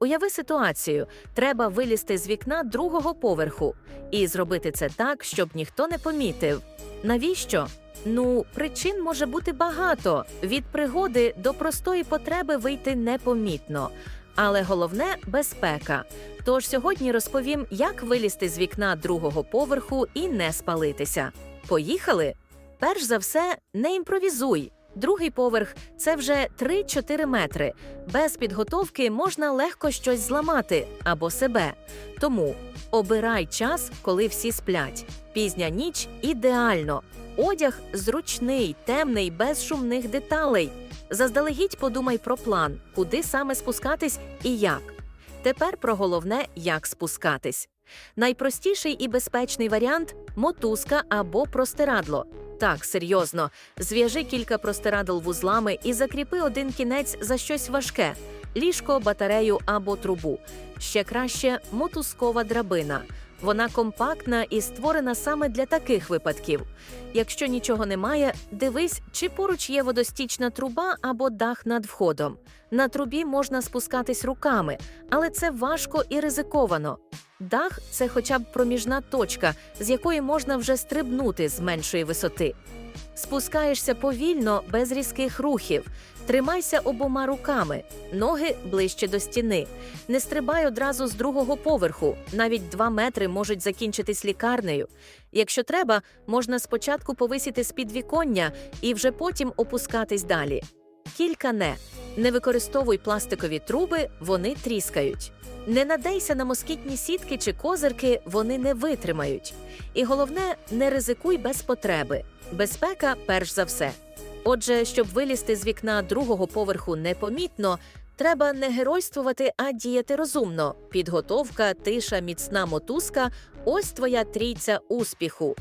Уяви ситуацію: треба вилізти з вікна другого поверху і зробити це так, щоб ніхто не помітив. Навіщо? Ну, причин може бути багато від пригоди до простої потреби вийти непомітно. Але головне безпека. Тож сьогодні розповім, як вилізти з вікна другого поверху і не спалитися. Поїхали! Перш за все, не імпровізуй. Другий поверх це вже 3-4 метри. Без підготовки можна легко щось зламати або себе. Тому обирай час, коли всі сплять. Пізня ніч ідеально. Одяг зручний, темний, без шумних деталей. Заздалегідь подумай про план, куди саме спускатись і як. Тепер про головне, як спускатись. Найпростіший і безпечний варіант мотузка або простирадло. Так, серйозно, зв'яжи кілька простирадл вузлами і закріпи один кінець за щось важке ліжко, батарею або трубу. Ще краще мотузкова драбина. Вона компактна і створена саме для таких випадків. Якщо нічого немає, дивись, чи поруч є водостічна труба або дах над входом. На трубі можна спускатись руками, але це важко і ризиковано. Дах це хоча б проміжна точка, з якої можна вже стрибнути з меншої висоти. Спускаєшся повільно, без різких рухів. Тримайся обома руками, ноги ближче до стіни. Не стрибай одразу з другого поверху. Навіть два метри можуть закінчитись лікарнею. Якщо треба, можна спочатку повисіти з підвіконня і вже потім опускатись далі. Кілька не. Не використовуй пластикові труби, вони тріскають. Не надейся на москітні сітки чи козирки, вони не витримають. І головне, не ризикуй без потреби. Безпека перш за все. Отже, щоб вилізти з вікна другого поверху непомітно, треба не геройствувати, а діяти розумно. Підготовка, тиша, міцна мотузка ось твоя трійця успіху.